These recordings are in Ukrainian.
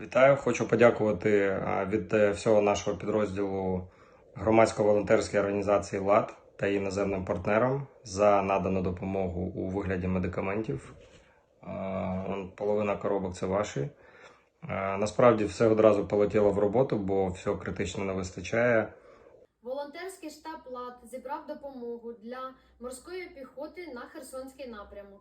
Вітаю, хочу подякувати від е, всього нашого підрозділу громадсько-волонтерській організації ЛАД та її іноземним партнерам за надану допомогу у вигляді медикаментів. Половина коробок це ваші. Насправді все одразу полетіло в роботу, бо всього критично не вистачає. Волонтерський штаб ЛАД зібрав допомогу для морської піхоти на Херсонський напрямок.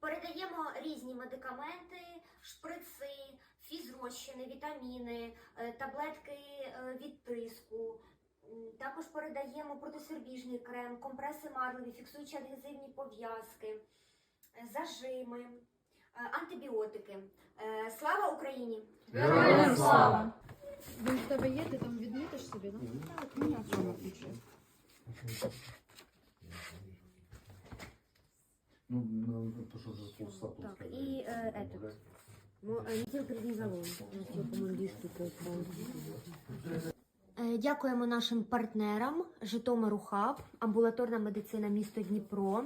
Передаємо різні медикаменти, шприци, фізрозчини, вітаміни, е, таблетки е, від тиску. Також передаємо протисербіжний крем, компреси марлеві, фіксуючі адгезивні пов'язки, е, зажими, антибіотики. Слава Україні! Героям слава! Він в тебе є, ти там відмітиш собі, так? Ну, ну, то, що за. Так, і е, Мо- е, Дякуємо нашим партнерам. Житомиру Хаб, амбулаторна медицина місто Дніпро,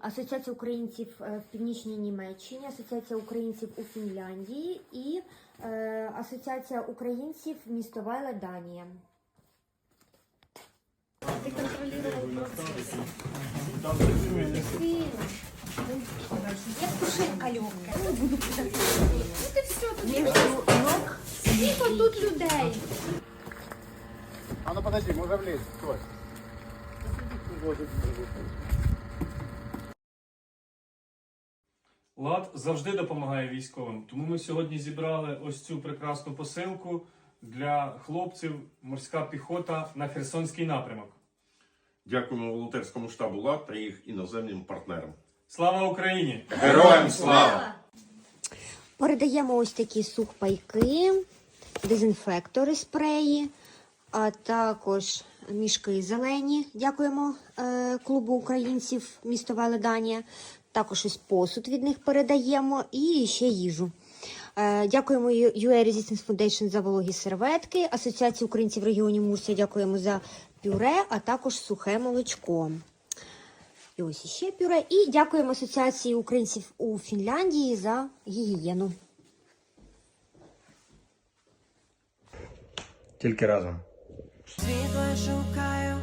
Асоціація українців е, в Північній Німеччині, Асоціація українців у Фінляндії і е, Асоціація українців місто Вайле Данія. Ти контролював процес. Як пушинка легка. Ну ти все, тут скільки тут людей. А ну подожди, може влезть, стой. Лад завжди допомагає військовим. Тому ми сьогодні зібрали ось цю прекрасну посилку для хлопців морська піхота на Херсонський напрямок. Дякуємо волонтерському штабу ЛАД та їх іноземним партнерам. Слава Україні! Героям слава! Передаємо ось такі сухпайки, дезінфектори, спреї, а також мішки зелені. Дякуємо е, клубу українців місто Веледанія. Також ось посуд від них передаємо і ще їжу. Е, Дякуємо UA Resistance Foundation за вологі серветки, Асоціації українців регіонів Мурсія дякуємо за пюре, а також сухе молочко. І ось іще пюре. І дякуємо Асоціації українців у Фінляндії за гігієну. Тільки разом. Світло шукаю,